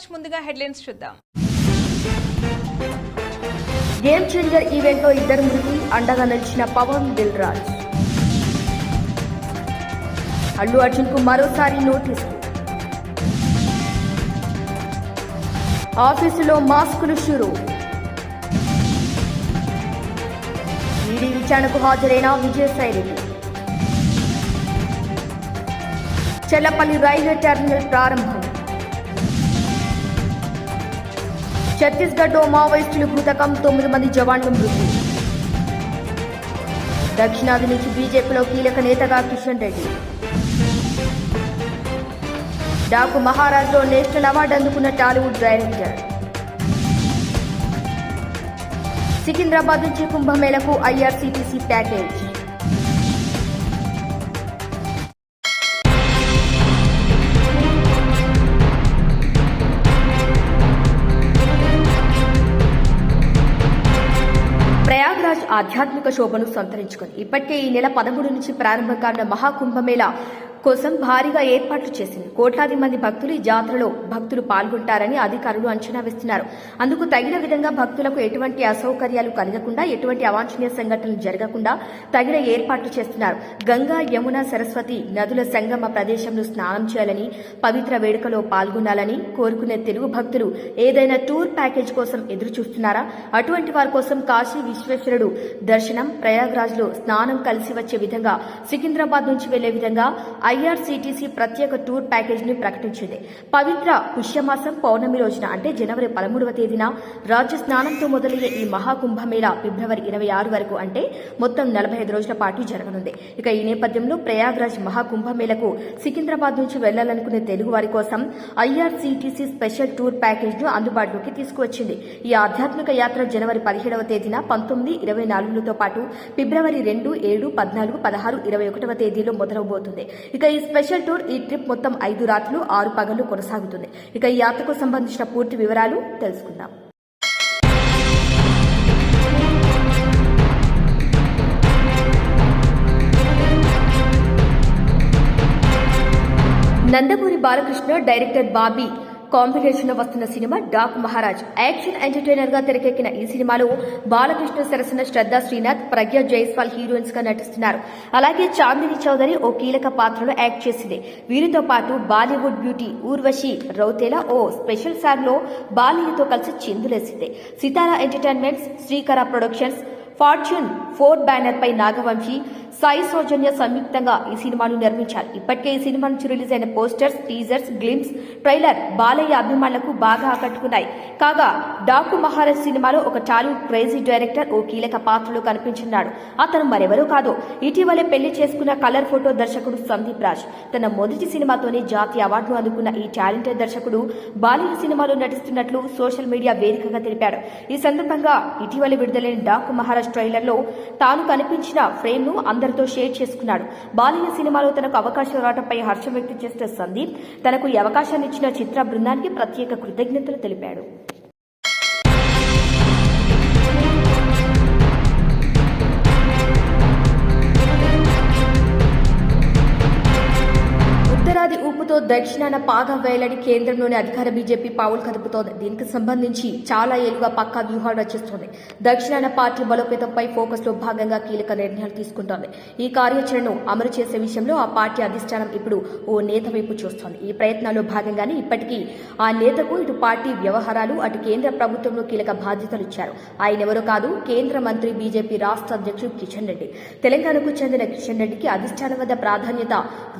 Watch ముందుగా headlines చూద్దాం. Game changer ఈవెంట్లో ఇద్దరు మృతి అండగా నిలిచిన పవన్ దిల్ రాజ్ అల్లు అర్జున్కు మరోసారి నోటీసు. ఆఫీసులో మాస్కులు షురు. ఈడీ విచారణకు హాజరైన విజయసాయి రెడ్డి చెల్లపల్లి రైల్వే టెర్మినల్ ప్రారంభం. ఛత్తీస్గఢ్లో మావోయిస్టులు భూతకం తొమ్మిది మంది జవాన్లు మృతి. దక్షిణాది నుంచి బీజేపీలో కీలక నేతగా కిషన్ రెడ్డి. డాకు మహారాజ్లో నేషనల్ అవార్డు అందుకున్న టాలీవుడ్ డైరెక్టర్. సికింద్రాబాద్ నుంచి కుంభమేళకు ఐఆర్సీటీసీ ప్యాకేజ్. ఆధ్యాత్మిక శోభను సంతరించుకుంది ఇప్పటికే ఈ నెల పదమూడు నుంచి ప్రారంభం కానున్న మహాకుంభమేళ కోసం భారీగా ఏర్పాట్లు చేసింది. కోట్లాది మంది భక్తులు ఈ జాతరలో భక్తులు పాల్గొంటారని అధికారులు అంచనా వేస్తున్నారు. అందుకు తగిన విధంగా భక్తులకు ఎటువంటి అసౌకర్యాలు కలగకుండా ఎటువంటి అవాంఛనీయ సంఘటనలు జరగకుండా తగిన ఏర్పాట్లు చేస్తున్నారు. గంగా యమున సరస్వతి నదుల సంగమ ప్రదేశంలో స్నానం చేయాలని పవిత్ర వేడుకలో పాల్గొనాలని కోరుకునే తెలుగు భక్తులు ఏదైనా టూర్ ప్యాకేజ్ కోసం ఎదురు చూస్తున్నారా అటువంటి వారి కోసం కాశీ విశ్వేశ్వరుడు దర్శనం ప్రయాగ్రాజ్లో స్నానం కలిసి వచ్చే విధంగా సికింద్రాబాద్ నుంచి వెళ్ళే విధంగా ఐఆర్సీటీసీ ప్రత్యేక టూర్ ప్యాకేజీని ప్రకటించింది. పవిత్ర పుష్యమాసం పౌర్ణమి రోజున అంటే జనవరి పదమూడవ తేదీన రాజ్య స్నానంతో మొదలయ్యే ఈ మహాకుంభమేళ ఫిబ్రవరి ఇరవై ఆరు వరకు అంటే మొత్తం నలభై ఐదు రోజుల పాటు జరగనుంది. ఇక ఈ నేపథ్యంలో ప్రయాగ్రాజ్ మహాకుంభమేళకు సికింద్రాబాద్ నుంచి వెళ్ళాలనుకునే తెలుగు వారి కోసం ఐఆర్సీటీసీ స్పెషల్ టూర్ ప్యాకేజ్ను అందుబాటులోకి తీసుకువచ్చింది. ఈ ఆధ్యాత్మిక యాత్ర జనవరి పదిహేడవ తేదీన పంతొమ్మిది ఇరవై నాలుగులతో పాటు ఫిబ్రవరి రెండు ఏడు పద్నాలుగు పదహారు ఇరవై ఒకటవ తేదీలో మొదలవబోతుంది. ఇక ఈ స్పెషల్ టూర్ ఈ ట్రిప్ మొత్తం ఐదు రాత్రులు ఆరు పగళ్ళు కొనసాగుతుంది. ఇక ఈ యాత్రకు సంబంధించిన పూర్తి వివరాలు తెలుసుకుందాం. నందమూరి బాలకృష్ణ డైరెక్టర్ బాబీ కాంబినేషన్లో వస్తున్న సినిమా డాక్ మహారాజ్. యాక్షన్ ఎంటర్టైనర్గా తెరకెక్కిన ఈ సినిమాలో బాలకృష్ణ సరసన శ్రద్ధా శ్రీనాథ్ ప్రజ్ఞ జైస్వాల్ హీరోయిన్స్గా నటిస్తున్నారు. అలాగే చాందిని చౌదరి ఓ కీలక పాత్రలో యాక్ట్ చేసింది. వీరితో పాటు బాలీవుడ్ బ్యూటీ ఊర్వశి రౌతేలా ఓ స్పెషల్ సార్లో బాలీతో కలిసి చిందులేసింది. Sithara entertainments Srikara productions fortune four banner పై నాగవంశీ సాయి సౌజన్య సంయుక్తంగా ఈ సినిమాను నిర్మించారు. ఇప్పటికే ఈ సినిమా నుంచి రిలీజ్ అయిన posters teasers glimpse trailer Balayya అభిమానులకు బాగా ఆకట్టుకున్నాయి. కాగా డాకు మహారాజ్ సినిమాలో ఒక టాలీవుడ్ క్రేజీ డైరెక్టర్ ఓ కీలక పాత్రలో కనిపించున్నాడు అతను మరెవరూ కాదు. ఇటీవలే పెళ్ళి చేసుకున్న కలర్ ఫోటో దర్శకుడు సందీప్ రాజ్. తన మొదటి సినిమాతోనే జాతీయ అవార్డును అందుకున్న ఈ టాలెంటెడ్ దర్శకుడు బాలీవుడ్ సినిమాలో నటిస్తున్నట్లు సోషల్ మీడియా వేదికగా తెలిపాడు. ఈ సందర్భంగా ఇటీవల విడుదలైన డాకు మహారాజ్ ట్రైలర్లో తాను కనిపించిన ఫ్రేమ్ను అందరితో షేర్ చేసుకున్నాడు. బాలయ్య సినిమాలో తనకు అవకాశం రావడంపై హర్షం వ్యక్తం చేసిన సందీప్ తనకు ఈ అవకాశాన్ని ఇచ్చిన చిత్ర బృందానికి ప్రత్యేక కృతజ్ఞతలు తెలిపాడు. దక్షిణాన పాగా వేయాలని కేంద్రంలోని అధికార బీజేపీ పావులు కదుపుతోంది. దీనికి సంబంధించి చాలా ఏలుగా పక్కా వ్యూహాలు రచిస్తోంది. దక్షిణాన పార్టీ బలోపేతంపై ఫోకస్లో భాగంగా కీలక నిర్ణయాలు తీసుకుంటోంది. ఈ కార్యాచరణను అమలు చేసే విషయంలో ఆ పార్టీ అధిష్టానం ఇప్పుడు ఓ నేత వైపు చూస్తోంది. ఈ ప్రయత్నాల్లో భాగంగానే ఇప్పటికీ ఆ నేతకు ఇటు పార్టీ వ్యవహారాలు అటు కేంద్ర ప్రభుత్వంలో కీలక బాధ్యతలు ఇచ్చారు. ఆయన ఎవరో కాదు కేంద్ర మంత్రి బీజేపీ రాష్ట్ర అధ్యక్షుడు కిషన్ రెడ్డి. తెలంగాణకు చెందిన కిషన్ రెడ్డికి అధిష్టానం వద్ద ప్రాధాన్యత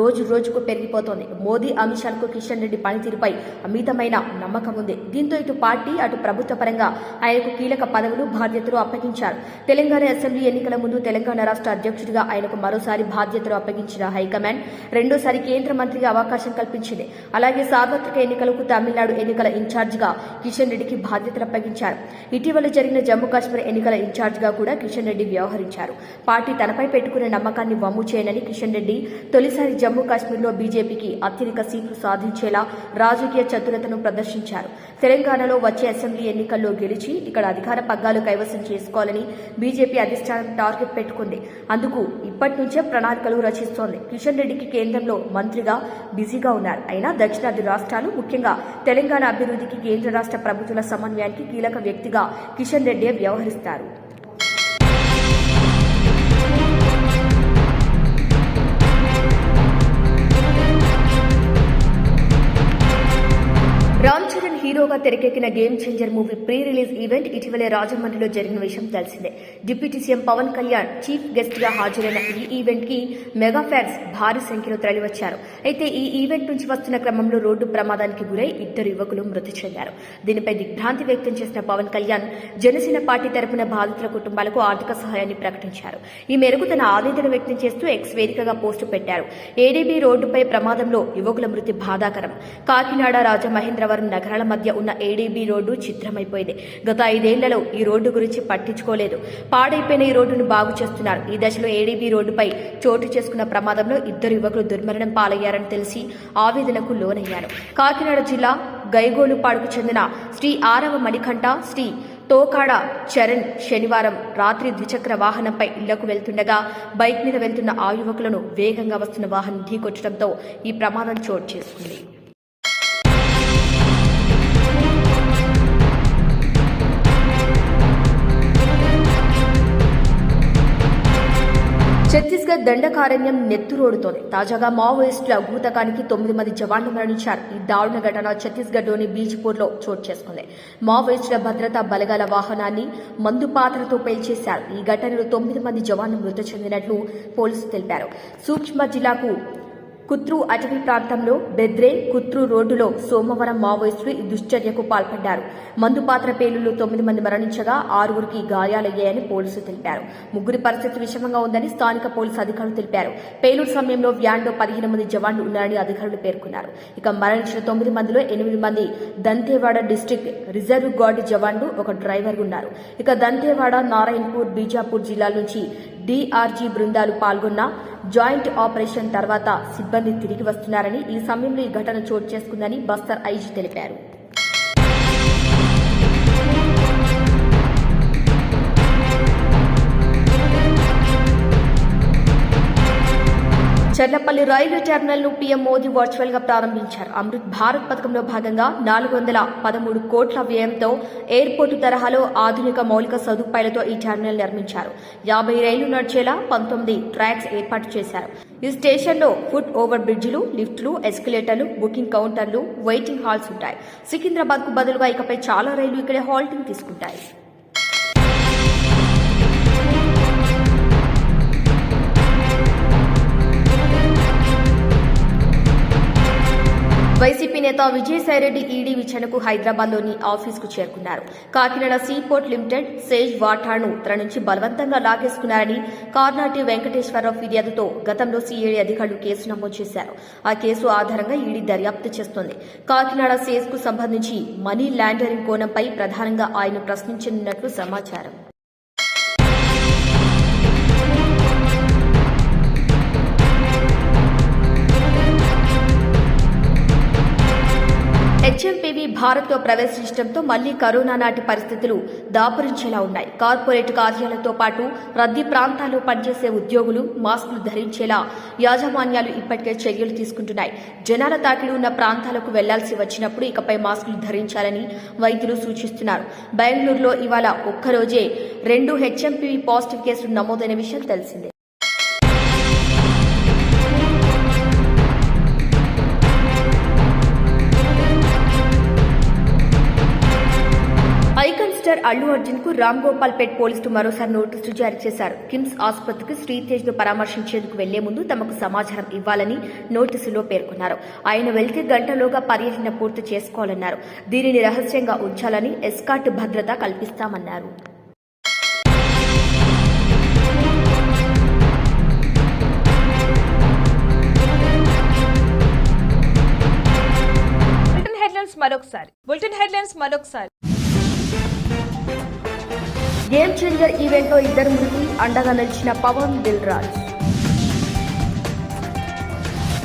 రోజు రోజుకు పెరిగిపోతోంది. మోదీ అమిత్ షాలకు కిషన్ రెడ్డి పనితీరుపై అమితమైన నమ్మకం ఉంది. దీంతో ఇటు పార్టీ అటు ప్రభుత్వ పరంగా ఆయనకు కీలక పదవులు బాధ్యతలు అప్పగించారు. తెలంగాణ అసెంబ్లీ ఎన్నికల ముందు తెలంగాణ రాష్ట్ర అధ్యక్షుడిగా ఆయనకు మరోసారి బాధ్యతలు అప్పగించిన హైకమాండ్ రెండోసారి కేంద్ర మంత్రిగా అవకాశం కల్పించింది. అలాగే సార్వత్రిక ఎన్నికలకు తమిళనాడు ఎన్నికల ఇన్ఛార్జిగా కిషన్ రెడ్డికి బాధ్యతలు అప్పగించారు. ఇటీవల జరిగిన జమ్మూ కాశ్మీర్ ఎన్నికల ఇన్ఛార్జిగా కూడా కిషన్ రెడ్డి వ్యవహరించారు. పార్టీ తనపై పెట్టుకునే నమ్మకాన్ని వమ్ము చేయనని కిషన్ రెడ్డి తొలిసారి జమ్మూ కాశ్మీర్లో బీజేపీకి అత్యధిక సీట్లు సాధించేలా రాజకీయ చతురతను ప్రదర్శించారు. తెలంగాణలో వచ్చే అసెంబ్లీ ఎన్నికల్లో గెలిచి ఇక్కడ అధికార పగ్గాలు కైవసం చేసుకోవాలని బీజేపీ అధిష్టానం టార్గెట్ పెట్టుకుంది. అందుకు ఇప్పటి నుంచే ప్రణాళికలు రచిస్తోంది. కిషన్ రెడ్డికి కేంద్రంలో మంత్రిగా బిజీగా ఉన్నారు. అయినా దక్షిణాది రాష్ట్రాలు ముఖ్యంగా తెలంగాణ అభివృద్ధికి కేంద్ర రాష్ట్ర ప్రభుత్వాల సమన్వయానికి కీలక వ్యక్తిగా కిషన్ రెడ్డి వ్యవహరిస్తారు. తెరకెక్కిన game changer movie pre release event ఇటీవలే రాజమండ్రిలో జరిగిన విషయం తెలిసిందే. Deputy CM Pawan Kalyan chief గెస్ట్గా హాజరైన ఈ ఈవెంట్కి మెగా ఫ్యాన్స్ భారీ సంఖ్యలో తరలివచ్చారు. అయితే ఈ ఈవెంట్ నుంచి వస్తున్న క్రమంలో రోడ్డు ప్రమాదానికి గురై ఇద్దరు యువకులు మృతి చెందారు. దీనిపై దిగ్భ్రాంతి వ్యక్తం చేసిన పవన్ కళ్యాణ్ జనసేన పార్టీ తరపున బాధితుల కుటుంబాలకు ఆర్థిక సహాయాన్ని ప్రకటించారు. ఈ మేరకు తన ఆవేదన వ్యక్తం చేస్తూ ఎక్స్ వేదికగా పోస్టు పెట్టారు. ఏడీబీ రోడ్డుపై ప్రమాదంలో యువకుల మృతి బాధాకరం. కాకినాడ రాజమహేంద్రవరం నగరాల మధ్య ఉన్న ఏడీబీ రోడ్డు చిత్రమైపోయింది. గత ఐదేళ్ళలో ఈ రోడ్డు గురించి పట్టించుకోలేదు. పాడైపోయిన ఈ రోడ్డును బాగు చేస్తున్నారు. ఈ దశలో ఏడీబీ రోడ్డుపై చోటు చేసుకున్న ప్రమాదంలో ఇద్దరు యువకులు దుర్మరణం పాలయ్యారని తెలిసి ఆవేదనకు లోనయ్యారు. కాకినాడ జిల్లా గైగోలుపాడుకు చెందిన శ్రీ ఆరవ మణికంఠ శ్రీ తోకాడ చరణ్ శనివారం రాత్రి ద్విచక్ర వాహనంపై ఇళ్ళకు వెళ్తుండగా బైక్ మీద వెళ్తున్న ఆ యువకులను వేగంగా వస్తున్న వాహనం ఢీకొట్టడంతో ఈ ప్రమాదం చోటు చేసుకుంది. ఛత్తీస్గఢ్ దండకారణ్యం నెత్తురోడుతోంది. తాజాగా మావోయిస్టుల భూతకానికి తొమ్మిది మంది జవాన్లు మరణించారు. ఈ దారుణ ఘటన ఛత్తీస్గఢ్లోని బీజ్పూర్లో చోటు చేసుకుంది. మావోయిస్టుల భద్రతా బలగాల వాహనాన్ని మందు పాత్రతో పేల్చేశారు. ఈ ఘటనలో తొమ్మిది మంది జవాన్లు మృతి చెందినట్లు పోలీసులు తెలిపారు. సూక్ష్మ జిల్లాకు కుత్రు అటవీ ప్రాంతంలో బెద్రే కుత్రు రోడ్డులో సోమవారం మావోయిస్టులు ఈ దుశ్చర్యకు పాల్పడ్డారు. మందు పాత్ర తొమ్మిది మంది మరణించగా ఆరుగురికి గాయాలయ్యాయని పోలీసులు తెలిపారు. ముగ్గురి పరిస్థితి విషమంగా ఉందని స్థానిక పోలీసు అధికారులు తెలిపారు. పేలుడు సమయంలో వ్యాన్లో పదిహేను మంది జవాన్లు ఉన్నారని అధికారులు పేర్కొన్నారు. ఇక మరణించిన తొమ్మిది మందిలో ఎనిమిది మంది దంతేవాడ డిస్టిక్ రిజర్వ్ గార్డ్ జవాన్లు ఒక డ్రైవర్ ఉన్నారు. ఇక దంతేవాడ నారాయణపూర్ బీజాపూర్ జిల్లాల నుంచి డీఆర్జీ బృందాలు పాల్గొన్న జాయింట్ ఆపరేషన్ తర్వాత సిబ్బంది తిరిగి వస్తున్నారని ఈ సమయంలో ఈ ఘటన చోటు చేసుకుందని బస్తర్ ఐజీ తెలిపారు. చర్లపల్లి రైల్వే టెర్మినల్ను పీఎం మోదీ వర్చువల్గా ప్రారంభించారు. అమృత్ భారత్ పథకంలో భాగంగా నాలుగు వందల పదమూడు కోట్ల వ్యయంతో ఎయిర్పోర్టు తరహాలో ఆధునిక మౌలిక సదుపాయాలతో ఈ టెర్మినల్ నిర్మించారు. యాభై రైళ్ళు నడిచేలా పంతొమ్మిది ట్రాక్స్ ఏర్పాటు చేశారు. ఈ స్టేషన్లో ఫుట్ ఓవర్ బ్రిడ్జిలు లిఫ్ట్లు ఎస్కలేటర్లు బుకింగ్ కౌంటర్లు వెయిటింగ్ హాల్స్ ఉంటాయి. సికింద్రాబాద్కు బదులుగా ఇకపై చాలా రైళ్ళు ఇక్కడే హాల్టింగ్ తీసుకుంటాయి. వైసీపీ నేత విజయసాయిరెడ్డి ఈడీ విచారణకు హైదరాబాద్లోని ఆఫీసుకు చేరుకున్నారు. కాకినాడ సీపోర్ట్ లిమిటెడ్ సేజ్ వాటాను తన నుంచి బలవంతంగా లాగేసుకున్నారని కార్నాటి వెంకటేశ్వరరావు ఫిర్యాదుతో గతంలో సీఐడీ అధికారులు కేసు నమోదు చేశారు. ఆ కేసు ఆధారంగా ఈడీ దర్యాప్తు చేస్తోంది. కాకినాడ సేజ్కు సంబంధించి మనీ లాండరింగ్ కోణంపై ప్రధానంగా ఆయన ప్రశ్నించనున్నట్లు సమాచారం. భారత్లో ప్రవేశించడంతో మళ్ళీ కరోనా నాటి పరిస్థితులు దాపురించేలా ఉన్నాయి. కార్పొరేట్ కార్యాలయంతో పాటు రద్దీ ప్రాంతాల్లో పనిచేసే ఉద్యోగులు మాస్కులు ధరించేలా యాజమాన్యాలు ఇప్పటికే చర్యలు తీసుకుంటున్నాయి. జనాల తాకిడి ఉన్న ప్రాంతాలకు వెళ్ళాల్సి వచ్చినప్పుడు ఇకపై మాస్కులు ధరించాలని వైద్యులు సూచిస్తున్నారు. బెంగళూరులో ఇవాళ ఒక్కరోజే రెండు హెచ్ఎంపీవీ పాజిటివ్ కేసులు నమోదైన విషయం తెలిసిందే. అల్లు అర్జున్కు రామ్ గోపాల్ పేట్ పోలీసులు మరోసారి నోటీసులు జారీ చేశారు. కిమ్స్ ఆసుపత్రికి శ్రీతేజ్ను పరామర్శించేందుకు వెళ్ళే ముందు తమకు సమాచారం ఇవ్వాలని నోటీసులో పేర్కొన్నారు. ఆయన వెళ్తే గంటలోగా పర్యటన పూర్తి చేసుకోవాలన్నారు. దీనిని రహస్యంగా ఉంచాలని ఎస్కాట్ భద్రత కల్పిస్తామన్నారు. మరొకసారి. బులెటిన్ హెడ్లైన్స్ మరొకసారి. గేమ్ చేంజర్ ఈవెంట్లో ఇద్దరు మృతి అండగా నిలిచిన పవన్ దిల్ రాజ్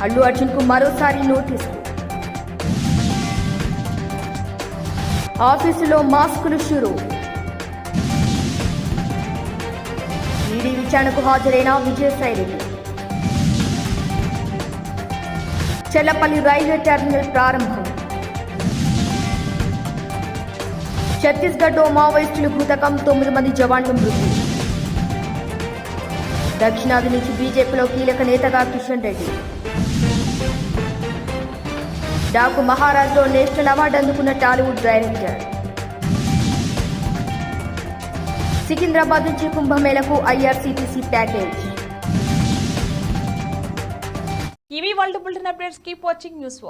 అల్లు అర్జున్కు మరోసారి నోటీస్. ఆఫీసులో మాస్కులు షురు. ఈడీ విచారణకు హాజరైన విజయసాయి రెడ్డి చెల్లపల్లి రైల్వే టెర్మినల్ ప్రారంభం. ఛత్తీస్గఢ్లో మావోయిస్టులు భూతకం తొమ్మిది మంది జవాన్లు మృతి. దక్షిణాది నుంచి బీజేపీలో కీలక నేతగా కిషన్ రెడ్డి. డాకు మహారాజ్లో నేషనల్ అవార్డు అందుకున్న టాలీవుడ్ డైరెక్టర్. సికింద్రాబాద్ నుంచి కుంభమేళకు ఐఆర్సీటీసీ ప్యాకేజ్. ఇవి world bulletin updates. Keep watching news watch.